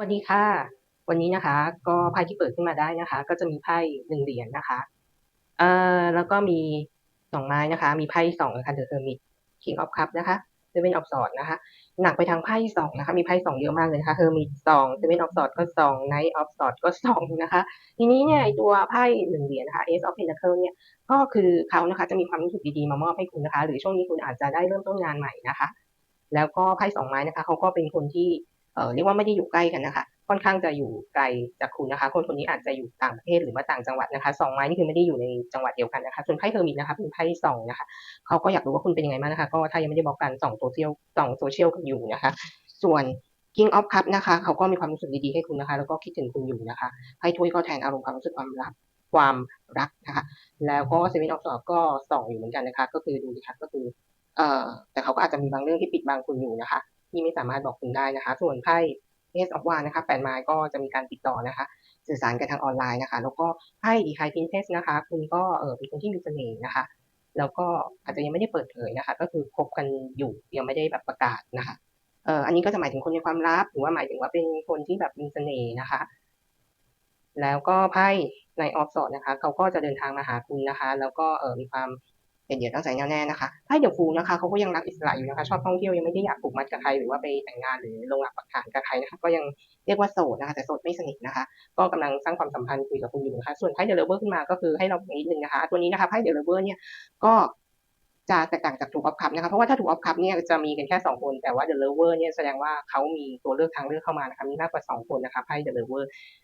วัสดีค่ะ วันนี้นะคะ ก็ไพ่ที่เปิดขึ้นมาได้นะคะ ก็จะมีไพ่หนึ่งเหรียญนะคะเอ่อแล้วก็มีสองไม้นะคะ มีไพ่สองนะคะ The Hermit King of Cup นะคะ Seven of Swords นะคะ หนักไปทางไพ่สองนะคะ มีไพ่สองเยอะมากเลยนะคะ Hermit สอง Seven of Swords ก็สอง Knight of Swords ก็สองนะคะ ทีนี้เนี่ยตัวไพ่หนึ่งเหรียญนะคะ Ace of Pentacles เนี่ย ก็คือเขานะคะ จะมีความรู้สึกดีๆมามอบให้คุณนะคะ หรือช่วงนี้คุณอาจจะได้เริ่มต้นงานใหม่นะคะ แล้วก็ไพ่สองไม้นะคะ เขาก็เป็นคนที่ เออเรียกว่าไม่ได้อยู่ใกล้กันนะคะค่อนข้างจะอยู่ไกลจากคุณนะคะ คนคนนี้อาจจะอยู่ต่างประเทศหรือว่าต่างจังหวัดนะคะสองไม้นี่คือไม่ได้อยู่ในจังหวัดเดียวกันนะคะส่วนไพ่เทอร์มินนะคะเป็นไพ่สองนะคะเขาก็อยากรู้ว่าคุณเป็นยังไงบ้างนะคะ ก็ถ้ายังไม่ได้บอกกันส่องโซเชียลส่องโซเชียลกันอยู่นะคะ ส่วน King of Cup นะคะเขาก็มีความรู้สึกดีๆให้คุณนะคะ แล้วก็คิดถึงคุณอยู่นะคะไพ่ถ้วยก็แทนอารมณ์ความรู้สึกความรักความรักนะคะ แล้วก็เซเว่นออฟสอก็ส่องอยู่เหมือนกันนะคะ ก็คือดูดิค่ะก็คือเอ่อแต่เขาก็อาจจะมีบางเรื่องที่ปิดบังคุณอยู่นะคะ ที่ไม่สามารถบอกคุณได้นะคะ ส่วนไพ่ Ace of Wands นะคะแปดไม้ก็จะมีการติดต่อนะคะ สื่อสารกันทางออนไลน์นะคะ แล้วก็ไพ่ The High Princess นะคะ คุณก็เออเป็นคนที่มีเสน่ห์นะคะ แล้วก็อาจจะยังไม่ได้เปิดเผยนะคะ ก็คือคบกันอยู่ยังไม่ได้แบบประกาศนะคะเอ่ออันนี้ก็จะหมายถึงคนในความลับหรือว่าหมายถึงว่าเป็นคนที่แบบมีเสน่ห์นะคะ แล้วก็ไพ่ในออฟสอดนะคะเขาก็จะเดินทางมาหาคุณนะคะ แล้วก็เออมีความ เป็นเดียวตั้งใจแน่วแน่นะคะไพ่เดอะฟูนะคะเขาก็ยังรักอิสระอยู่นะคะ ชอบท่องเที่ยวยังไม่ได้อยากผูกมัดกับใครหรือว่าไปแต่งงานหรือลงหลักปักฐานกับใครนะคะ ก็ยังเรียกว่าโสดนะคะ แต่โสดไม่สนิทนะคะ ก็กำลังสร้างความสัมพันธ์คุยกับคุณอยู่นะคะส่วนไพ่เดลเวอร์ขึ้นมาก็คือให้เรานิดนึงนะคะ ตัวนี้นะคะไพ่เดลเวอร์เนี่ยก็จะแตกต่างจากถูกออฟคัพนะคะเพราะว่าถ้าถูกออฟคัพเนี่ยจะมีกันแค่สองคนแต่ว่าเดอะเลเวอร์เนี่ยแสดงว่าเขามีตัวเลือกทางเลือกเข้ามานะคะมีมากกว่าสองคนนะคะไพ่เดอะเลเวอร์